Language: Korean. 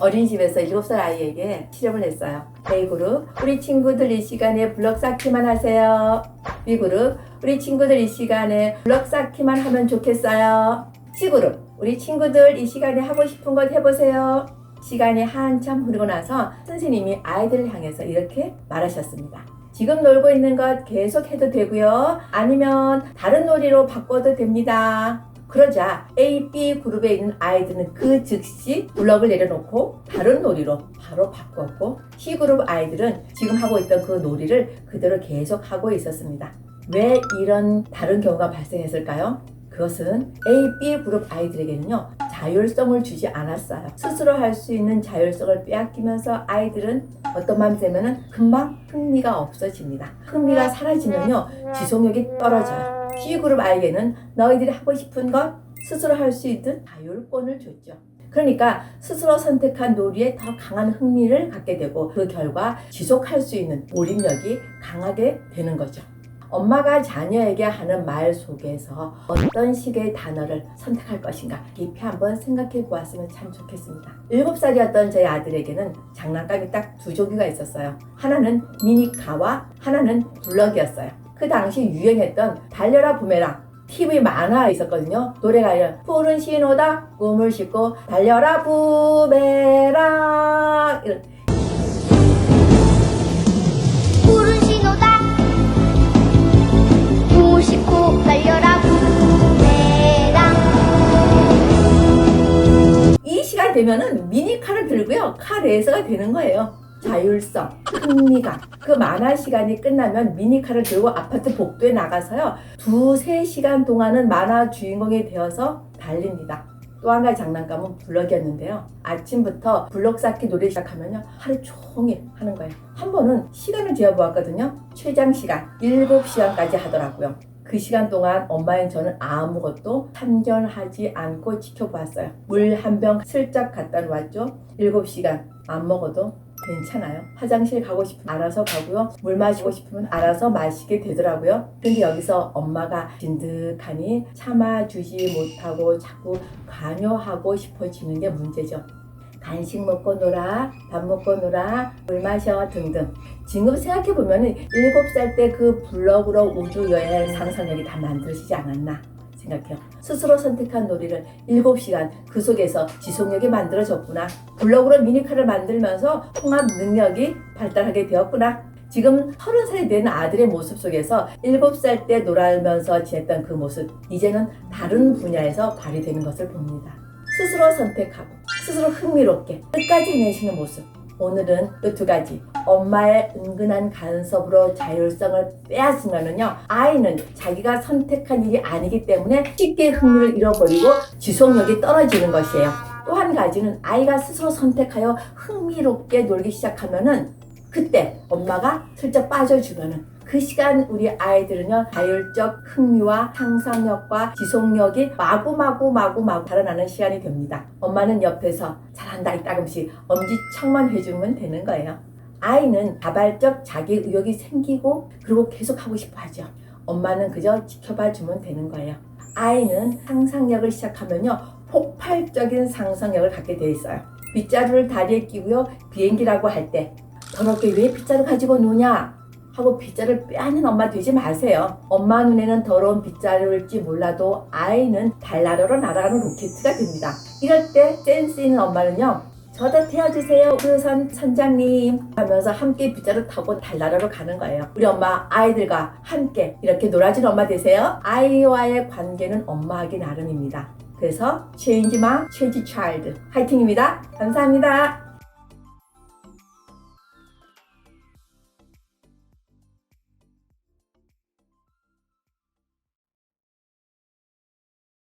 어린이집에서 7살 아이에게 실험을 했어요. A그룹, 우리 친구들 이 시간에 블럭 쌓기만 하세요. B그룹, 우리 친구들 이 시간에 블럭 쌓기만 하면 좋겠어요. C그룹, 우리 친구들 이 시간에 하고 싶은 것 해보세요. 시간이 한참 흐르고 나서 선생님이 아이들을 향해서 이렇게 말하셨습니다. 지금 놀고 있는 것 계속 해도 되고요. 아니면 다른 놀이로 바꿔도 됩니다. 그러자 A, B 그룹에 있는 아이들은 그 즉시 블럭을 내려놓고 다른 놀이로 바로 바꿨고 C 그룹 아이들은 지금 하고 있던 그 놀이를 그대로 계속 하고 있었습니다. 왜 이런 다른 경우가 발생했을까요? 그것은 A, B 그룹 아이들에게는요 자율성을 주지 않았어요. 스스로 할 수 있는 자율성을 빼앗기면서 아이들은 어떤 마음 되면은 금방 흥미가 없어집니다. 흥미가 사라지면요 지속력이 떨어져요. C 그룹 아이에게는 너희들이 하고 싶은 것 스스로 할 수 있는 자율권을 줬죠. 그러니까 스스로 선택한 놀이에 더 강한 흥미를 갖게 되고 그 결과 지속할 수 있는 몰입력이 강하게 되는 거죠. 엄마가 자녀에게 하는 말 속에서 어떤 식의 단어를 선택할 것인가 깊이 한번 생각해 보았으면 참 좋겠습니다. 7살이었던 저희 아들에게는 장난감이 딱 두 종류가 있었어요. 하나는 미니카와 하나는 블럭이었어요. 그 당시 유행했던 달려라 부메랑 TV 만화 있었거든요. 노래가 이런 푸른 신호다 꿈을 싣고 달려라 부메랑 이런 푸른 신호다 꿈을 싣고 달려라 부메랑 이 시간 되면은 미니카를 들고요. 카 레이서가 되는 거예요. 자율성, 흥미감. 그 만화 시간이 끝나면 미니카를 들고 아파트 복도에 나가서요. 두세 시간 동안은 만화 주인공이 되어서 달립니다. 또한 가지 장난감은 블럭이었는데요. 아침부터 블럭 쌓기 놀이 시작하면요. 하루 종일 하는 거예요. 한 번은 시간을 재어보았거든요. 최장 시간 7시간까지 하더라고요. 그 시간 동안 엄마인 저는 아무것도 참견하지 않고 지켜보았어요. 물 한 병 슬쩍 갖다 놓았죠. 7시간 안 먹어도 괜찮아요. 화장실 가고 싶으면 알아서 가고요. 물 마시고 싶으면 알아서 마시게 되더라고요. 근데 여기서 엄마가 진득하니 참아주지 못하고 자꾸 관여하고 싶어지는 게 문제죠. 간식 먹고 놀아, 밥 먹고 놀아, 물 마셔 등등. 지금 생각해 보면 7살 때 그 블럭으로 우주 여행 상상력이 다 만들어지지 않았나 생각해요. 스스로 선택한 놀이를 7시간 그 속에서 지속력이 만들어졌구나. 블럭으로 미니카를 만들면서 통합 능력이 발달하게 되었구나. 지금 30살이 된 아들의 모습 속에서 7살 때 놀아면서 지냈던 그 모습, 이제는 다른 분야에서 발휘되는 것을 봅니다. 스스로 선택하고, 스스로 흥미롭게 끝까지 해내시는 모습. 오늘은 그두 가지. 엄마의 은근한 간섭으로 자율성을 빼앗으면은요, 아이는 자기가 선택한 일이 아니기 때문에 쉽게 흥미를 잃어버리고 지속력이 떨어지는 것이에요. 또 한 가지는 아이가 스스로 선택하여 흥미롭게 놀기 시작하면은 그때 엄마가 슬쩍 빠져주면은 그 시간 우리 아이들은요 자율적 흥미와 상상력과 지속력이 마구마구 마구마구 달아나는 시간이 됩니다. 엄마는 옆에서 잘한다 이따금씩 엄지척만 해주면 되는 거예요. 아이는 자발적 자기 의욕이 생기고 그리고 계속 하고 싶어 하죠. 엄마는 그저 지켜봐 주면 되는 거예요. 아이는 상상력을 시작하면요 폭발적인 상상력을 갖게 돼 있어요. 빗자루를 다리에 끼고요 비행기라고 할 때 더럽게 왜 빗자루 가지고 노냐 하고 빗자루를 빼앗는 엄마 되지 마세요. 엄마 눈에는 더러운 빗자루일지 몰라도 아이는 달나라로 날아가는 로켓가 됩니다. 이럴 때 센스 있는 엄마는요. 저도 태워주세요. 우선 선장님 하면서 함께 빗자루 타고 달나라로 가는 거예요. 우리 엄마 아이들과 함께 이렇게 놀아준 엄마 되세요. 아이와의 관계는 엄마하기 나름입니다. 그래서 change mom, change child. 화이팅입니다. 감사합니다.